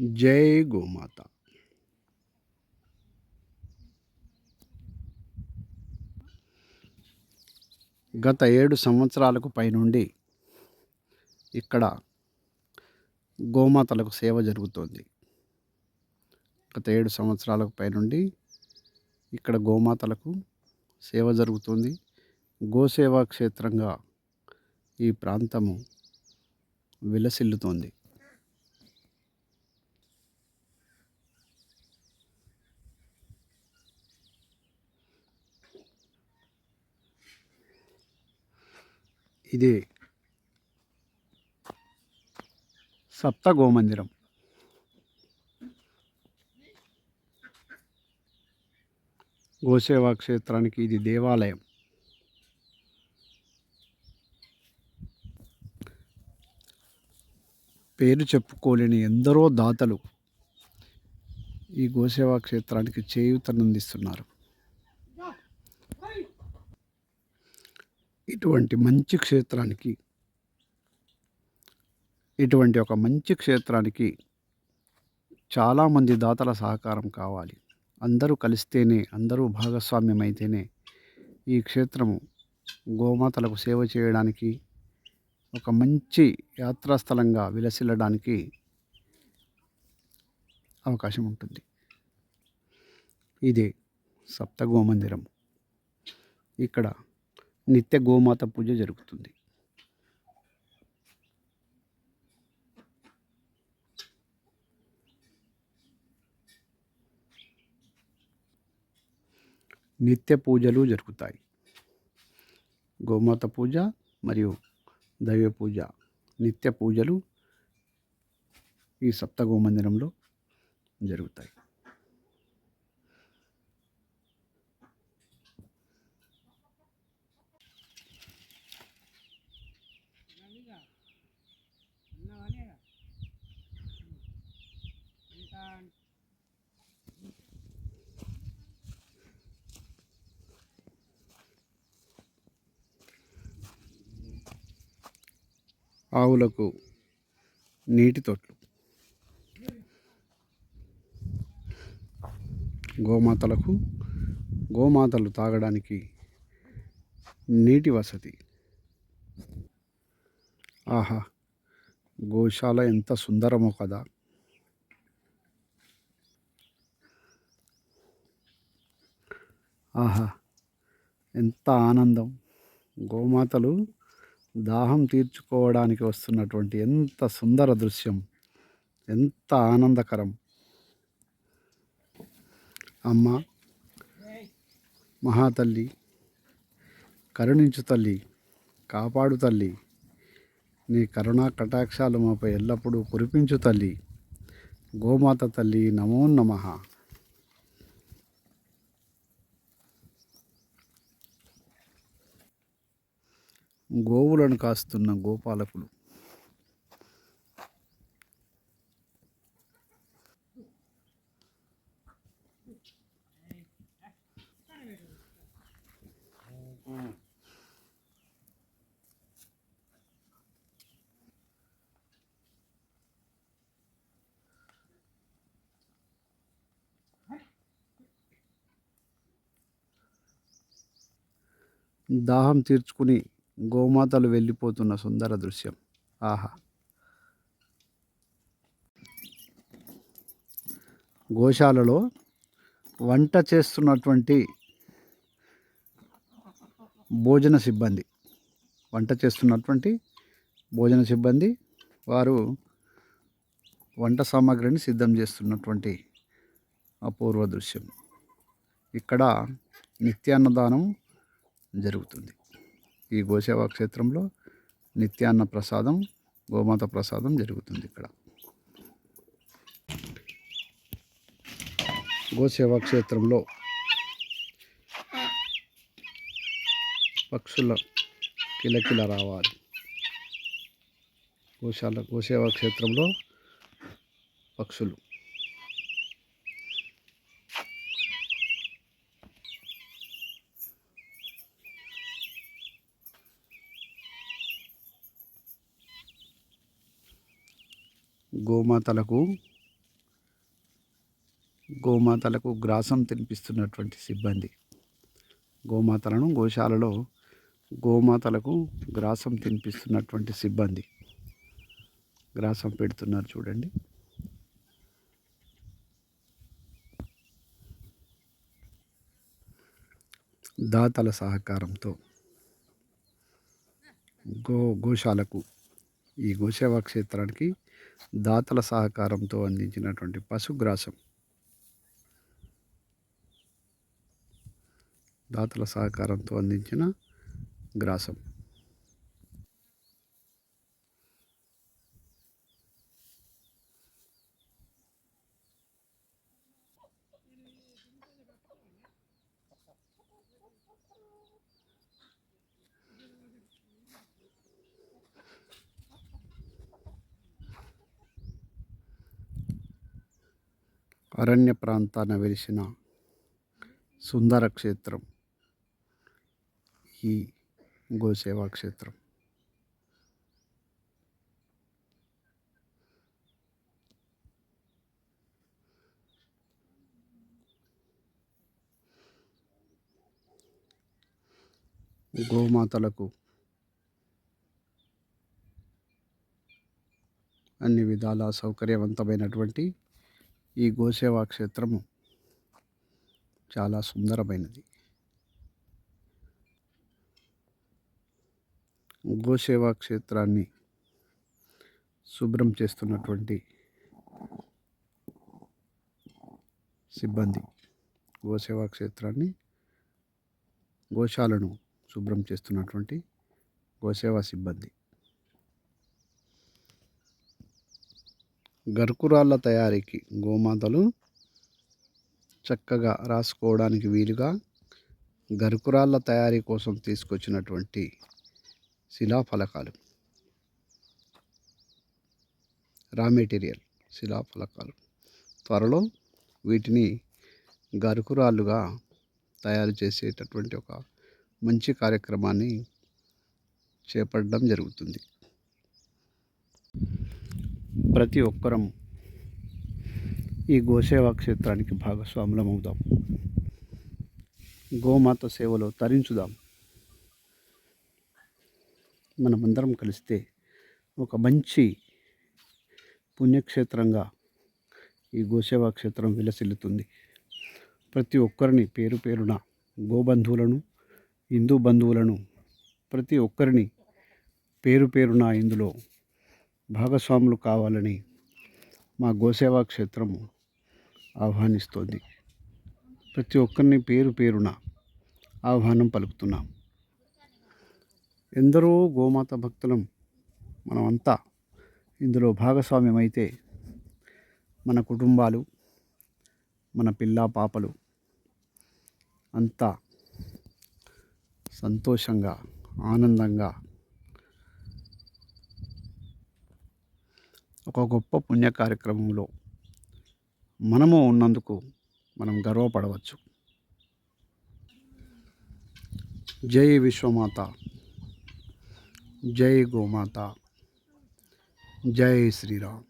జై గోమాత. గత ఏడు సంవత్సరాలకు పైనుండి ఇక్కడ గోమాతలకు సేవ జరుగుతోంది. గత ఏడు సంవత్సరాలకు పైనుండి ఇక్కడ గోమాతలకు సేవ జరుగుతుంది. గోసేవా క్షేత్రంగా ఈ ప్రాంతము విలసిల్లుతోంది. ఇది సప్త గోమందిరం గోసేవా క్షేత్రానికి ఇది దేవాలయం. పేరు చెప్పుకోలేని ఎందరో దాతలు ఈ గోసేవా క్షేత్రానికి చేయూతనందిస్తున్నారు. ఇటువంటి మంచి క్షేత్రానికి ఇటువంటి ఒక మంచి క్షేత్రానికి చాలామంది దాతల సహకారం కావాలి. అందరూ కలిస్తేనే అందరూ భాగస్వామ్యం అయితేనే ఈ క్షేత్రము గోమాతలకు సేవ చేయడానికి ఒక మంచి యాత్రాస్థలంగా విలసిల్లడానికి అవకాశం ఉంటుంది. ఇదే సప్తగోమందిరం ఇక్కడ నిత్య గోమాత పూజ జరుగుతుంది. నిత్య పూజలు జరుగుతాయి. గోమాత పూజ మరియు దైవ పూజ నిత్య పూజలు ఈ ఆవులకు నీటి తొట్లు. గోమాతలకు గోమాతలు తాగడానికి నీటి వసతి. ఆహా గోశాల ఎంత సుందరమో కదా. ఆహా ఎంత ఆనందం. గోమాతలు దాహం తీర్చుకోవడానికి వస్తున్నటువంటి ఎంత సుందర దృశ్యం ఎంత ఆనందకరం. అమ్మ మహాతల్లి కరుణించు తల్లి కాపాడు తల్లి నీ కరుణా కటాక్షాలు మాపై ఎల్లప్పుడూ కురిపించు తల్లి. గోమాత తల్లి నమో నమః. గోవులను కాస్తున్న గోపాలకులు. దాహం తీర్చుకుని గోమాతలు వెళ్ళిపోతున్న సుందర దృశ్యం. ఆహా! గోశాలలో వంట చేస్తున్నటువంటి భోజన సిబ్బంది వంట చేస్తున్నటువంటి భోజన సిబ్బంది వారు వంట సామాగ్రిని సిద్ధం చేస్తున్నటువంటి అపూర్వ దృశ్యం. ఇక్కడ నిత్యాన్నదానం జరుగుతుంది. ఈ గోసేవా క్షేత్రంలో నిత్యాన్న ప్రసాదం గోమాత ప్రసాదం జరుగుతుంది ఇక్కడ. గోసేవా క్షేత్రంలో పక్షుల కిలకిల రావాలి. గోశాల గోసేవా క్షేత్రంలో పక్షులు. గోమాతలకు గోమాతలకు గ్రాసం తినిపిస్తున్నటువంటి సిబ్బంది. గోమాతలను గోశాలలో గోమాతలకు గ్రాసం తినిపిస్తున్నటువంటి సిబ్బంది. గ్రాసం పెడుతున్నారు చూడండి. దాతల సహకారంతో గో గోశాలకు ఈ గోసేవా క్షేత్రానికి దాతల సహకారంతో అందించినటువంటి పశుగ్రాసం. దాతల సహకారంతో అందించిన గ్రాసం. అరణ్య ప్రాంతాన వెలిసిన సుందర క్షేత్రం. ఈ గోసేవా క్షేత్రం. గోమాతలకు అన్ని విధాల సౌకర్యవంతమైనటువంటి ఈ గోసేవా క్షేత్రము చాలా సుందరమైనది. గోసేవా క్షేత్రాన్ని శుభ్రం చేస్తున్నటువంటి సిబ్బంది గోసేవా క్షేత్రాన్ని గోశాలను శుభ్రం చేస్తున్నటువంటి గోసేవా సిబ్బంది. గరుకురాళ్ళ తయారీకి గోమాతలు చక్కగా రాసుకోవడానికి వీలుగా గరుకురాళ్ళ తయారీ కోసం తీసుకొచ్చినటువంటి శిలాఫలకాలు. Raw material శిలాఫలకాలు. త్వరలో వీటిని గరుకురాళ్ళుగా తయారు చేసేటటువంటి ఒక మంచి కార్యక్రమాన్ని చేపట్టడం జరుగుతుంది. ప్రతి ఒక్కరం ఈ గోసేవా క్షేత్రానికి భాగస్వాములం అవుదాం గోమాత సేవలో తరించుదాం. మనమందరం కలిస్తే ఒక మంచి పుణ్యక్షేత్రంగా ఈ గోసేవా క్షేత్రం విలసిల్లుతుంది. ప్రతి ఒక్కరిని పేరు పేరున గోబంధువులను హిందూ బంధువులను ప్రతి ఒక్కరిని పేరు పేరున ఇందులో భాగస్వాములు కావాలని మా గోసేవా క్షేత్రము ఆహ్వానిస్తోంది. ప్రతి ఒక్కరిని పేరు పేరున ఆహ్వానం పలుకుతున్నాం. ఎందరో గోమాత భక్తులం మనమంతా ఇందులో భాగస్వామ్యమైతే మన కుటుంబాలు మన పిల్ల పాపలు అంతా సంతోషంగా ఆనందంగా ఒక గొప్ప పుణ్య కార్యక్రమంలో మనము ఉన్నందుకు మనం గర్వపడవచ్చు. జై విశ్వమాత. జై గోమాత. జై శ్రీరామ్.